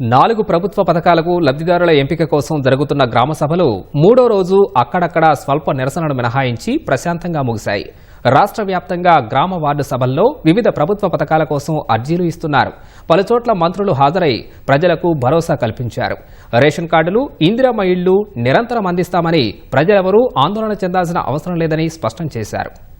నాలుగు ప్రభుత్వ పథకాలకు లబ్ధిదారుల ఎంపిక కోసం జరుగుతున్న గ్రామ సభలు మూడో రోజు అక్కడక్కడ స్వల్ప నిరసనలు మినహాయించి ప్రశాంతంగా ముగిశాయి. రాష్ట్ర వ్యాప్తంగా గ్రామ వార్డు సభల్లో వివిధ ప్రభుత్వ పథకాల కోసం అర్జీలు ఇస్తున్నారు. పలుచోట్ల మంత్రులు హాజరై ప్రజలకు భరోసా కల్పించారు. రేషన్ కార్డులు ఇందిరమ్మ ఇళ్ళు నిరంతరం అందిస్తామని ప్రజలెవరూ ఆందోళన చెందాల్సిన అవసరం లేదని స్పష్టం చేశారు.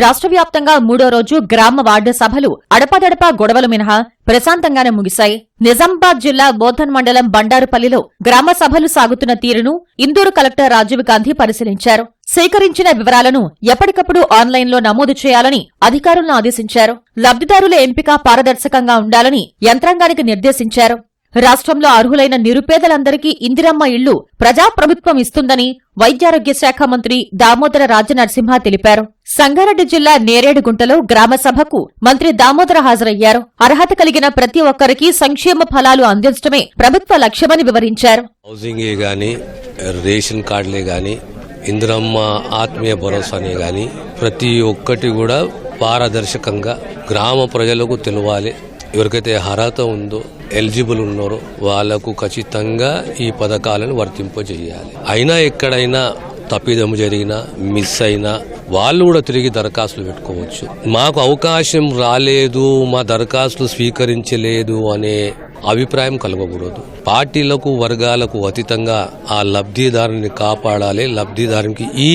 రాష్ట్ర వ్యాప్తంగా మూడో రోజు గ్రామ వార్డు సభలు అడపదడపా గొడవలు మినహా ప్రశాంతంగానే ముగిశాయి. నిజామాబాద్ జిల్లా బోధన్ మండలం బండారుపల్లిలో గ్రామ సభలు సాగుతున్న తీరును ఇందూరు కలెక్టర్ రాజీవ్ గాంధీ పరిశీలించారు. సేకరించిన వివరాలను ఎప్పటికప్పుడు ఆన్లైన్లో నమోదు చేయాలని అధికారులను ఆదేశించారు. లబ్ధిదారుల ఎంపిక పారదర్శకంగా ఉండాలని యంత్రాంగానికి నిర్దేశించారు. రాష్ట్రంలో అర్హులైన నిరుపేదలందరికీ ఇందిరమ్మ ఇళ్ళు ప్రజాప్రభుత్వం ఇస్తుందని వైద్యారోగ్య శాఖ మంత్రి దామోదర రాజనరసింహ తెలిపారు. సంగారెడ్డి జిల్లా నేరేడుగుంటలో గ్రామ సభకు మంత్రి దామోదర హాజరయ్యారు. అర్హత కలిగిన ప్రతి ఒక్కరికి సంక్షేమ ఫలాలు అందించడమే ప్రభుత్వ లక్ష్యమని వివరించారు. హౌసింగే కానీ రేషన్ కార్డులే కానీ ఇందిరమ్మ ఆత్మీయ భరోసానే కానీ ప్రతి ఒక్కటి కూడా పారదర్శకంగా గ్రామ ప్రజలకు తెలవాలి. ఎవరికైతే అర్హత ఉందో ఎలిజిబుల్ ఉన్నారో వాళ్ళకు ఖచ్చితంగా ఈ పథకాలను వర్తింపజేయాలి. అయినా ఎక్కడైనా తప్పిదము జరిగినా మిస్ అయినా వాళ్ళు కూడా తిరిగి దరఖాస్తులు పెట్టుకోవచ్చు. మాకు అవకాశం రాలేదు మా దరఖాస్తులు స్వీకరించలేదు అనే అభిప్రాయం కలగకూడదు పార్టీలకు వర్గాలకు అతీతంగా ఆ లబ్ధిదారుని కాపాడాలి లబ్ధిదారునికి ఈ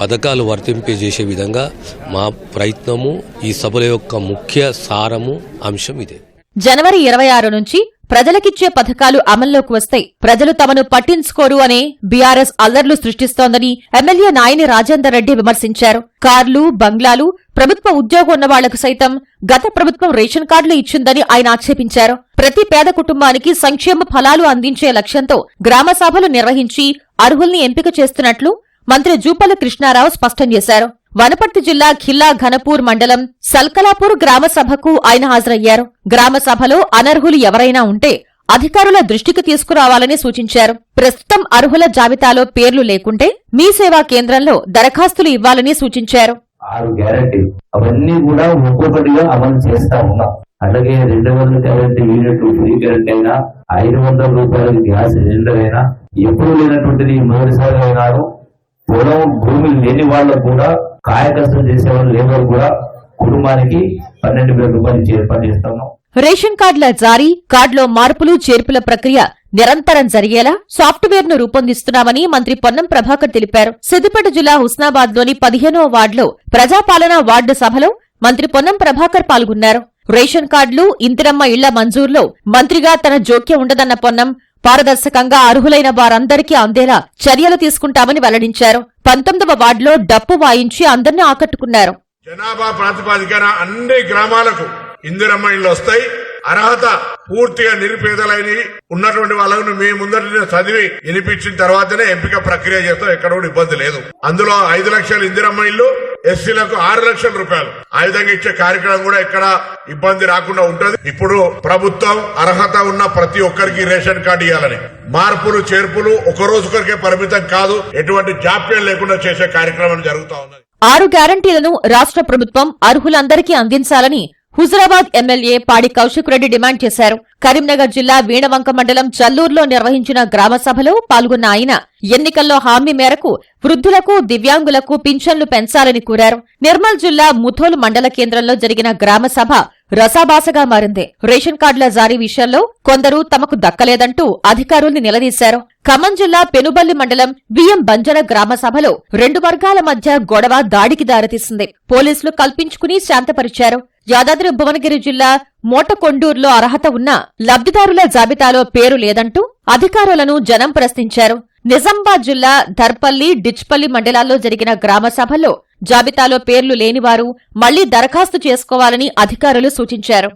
పథకాలు వర్తింపజేసే విధంగా మా ప్రయత్నము ఈ సభల యొక్క ముఖ్య సారము అంశం ఇదే. జనవరి ఇరవై ఆరు నుంచి ప్రజలకిచ్చే పథకాలు అమల్లోకి వస్తే ప్రజలు తమను పట్టించుకోరు అనే బీఆర్ఎస్ అల్లర్లు సృష్టిస్తోందని ఎమ్మెల్యే నాయని రాజేందర్ రెడ్డి విమర్శించారు. కార్లు బంగ్లాలు ప్రభుత్వ ఉద్యోగం ఉన్న వాళ్ళకు సైతం గత ప్రభుత్వం రేషన్ కార్డులు ఇచ్చిందని ఆయన ఆక్షేపించారు. ప్రతి పేద కుటుంబానికి సంక్షేమ ఫలాలు అందించే లక్ష్యంతో గ్రామ సభలు నిర్వహించి అర్హుల్ని ఎంపిక చేస్తున్నట్లు మంత్రి జూపల్లి కృష్ణారావు స్పష్టం చేశారు. వనపర్తి జిల్లా ఖిల్లా ఘనపూర్ మండలం సల్కలాపూర్ గ్రామ సభకు ఆయన హాజరయ్యారు. గ్రామ సభలో అనర్హులు ఎవరైనా ఉంటే అధికారుల దృష్టికి తీసుకురావాలని సూచించారు. ప్రస్తుతం అర్హుల జాబితాలో పేర్లు లేకుంటే మీ సేవా కేంద్రంలో దరఖాస్తులు ఇవ్వాలని సూచించారు. ఆరు గ్యారంటీ. అవన్నీ కూడా ఒక్కొక్కటిగా అమలు చేస్తా ఉన్నాం. అలాగే రెండు వందల గ్యారంటీ యూనిట్ ఫ్రీ కరెంట్ అయినా ఐదు వందల రూపాయల గ్యాస్ సిలిండర్ అయినా ఎప్పుడు లేనటువంటిది మొదటిసారి అయినారు పొలం భూమి లేని వాళ్ళకు కూడా కాయకష్టం చేసే వాళ్ళు లేబర్ కూడా కుటుంబానికి పన్నెండు వేల రూపాయలు ఇచ్చి ఏర్పాటు చేస్తా రేషన్ కార్డుల జారీ కార్డులో మార్పులు చేర్పుల ప్రక్రియ నిరంతరం జరిగేలా సాఫ్ట్వేర్ను రూపొందిస్తున్నామని మంత్రి పొన్నం ప్రభాకర్ తెలిపారు. సిద్దిపేట జిల్లా హుస్నాబాద్లోని పదిహేనో వార్డులో ప్రజాపాలన వార్డు సభలో మంత్రి పొన్నం ప్రభాకర్ పాల్గొన్నారు. రేషన్ కార్డులు ఇందిరమ్మ ఇళ్ళ మంజూరులో మంత్రిగా తన జోక్యం ఉండదన్న పొన్నం పారదర్శకంగా అర్హులైన వారందరికీ అందేలా చర్యలు తీసుకుంటామని వెల్లడించారు. పంతొమ్మిదవ వార్డులో డప్పు వాయించి అందరినీ ఆకట్టుకున్నారు. జనాభా ప్రాతిపాదికన అన్ని గ్రామాలకు ఇందిరమ్మ ఇళ్ళు వస్తాయి. అర్హత పూర్తిగా నిరుపేదలైన ఉన్నటువంటి వాళ్ళను మీ ముందర చదివి వినిపించిన తర్వాతనే ఎంపిక ప్రక్రియ చేస్తాం. ఎక్కడ కూడా ఇబ్బంది లేదు. అందులో ఐదు లక్షల ఇందిరమ్మ ఇల్లు ఎస్సీలకు ఆరు లక్షల రూపాయలు. ఆ విధంగా ఇచ్చే కార్యక్రమం కూడా ఎక్కడ ఇబ్బంది రాకుండా ఉంటది. ఇప్పుడు ప్రభుత్వం అర్హత ఉన్న ప్రతి ఒక్కరికి రేషన్ కార్డు ఇవ్వాలని. మార్పులు చేర్పులు ఒక రోజుకొరికే పరిమితం కాదు. ఎటువంటి జాప్యం లేకుండా చేసే కార్యక్రమం జరుగుతా ఉన్నది. ఆరు గ్యారంటీలను రాష్ట్ర ప్రభుత్వం అర్హులందరికీ అందించాలని హుజరాబాద్ ఎమ్మెల్యే పాడి కౌశిక్ రెడ్డి డిమాండ్ చేశారు. కరీంనగర్ జిల్లా వీణవంక మండలం జల్లూరులో నిర్వహించిన గ్రామ సభలో పాల్గొన్న ఆయన ఎన్నికల్లో హామీ మేరకు వృద్ధులకు దివ్యాంగులకు పింఛన్లు పెంచాలని కోరారు. నిర్మల్ జిల్లా ముథోల్ మండల కేంద్రంలో జరిగిన గ్రామ సభ రసాబాసగా మారింది. రేషన్ కార్డుల జారీ విషయంలో కొందరు తమకు దక్కలేదంటూ అధికారుల్ని నిలదీశారు. ఖమ్మం జిల్లా పెనుబల్లి మండలం బియ్యం బంజర గ్రామ సభలో రెండు వర్గాల మధ్య గొడవ దాడికి దారితీసింది. పోలీసులు కల్పించుకుని శాంతపరిచారు. యాదాద్రి భువనగిరి జిల్లా మోటకొండూరులో అర్హత ఉన్న లబ్ధిదారుల జాబితాలో పేరు లేదంటూ అధికారులను జనం ప్రశ్నించారు. నిజామాబాద్ జిల్లా ధర్పల్లి డిచ్పల్లి మండలాల్లో జరిగిన గ్రామ సభలో జాబితాలో పేర్లు లేనివారు మళ్ళీ దరఖాస్తు చేసుకోవాలని అధికారులు సూచించారు.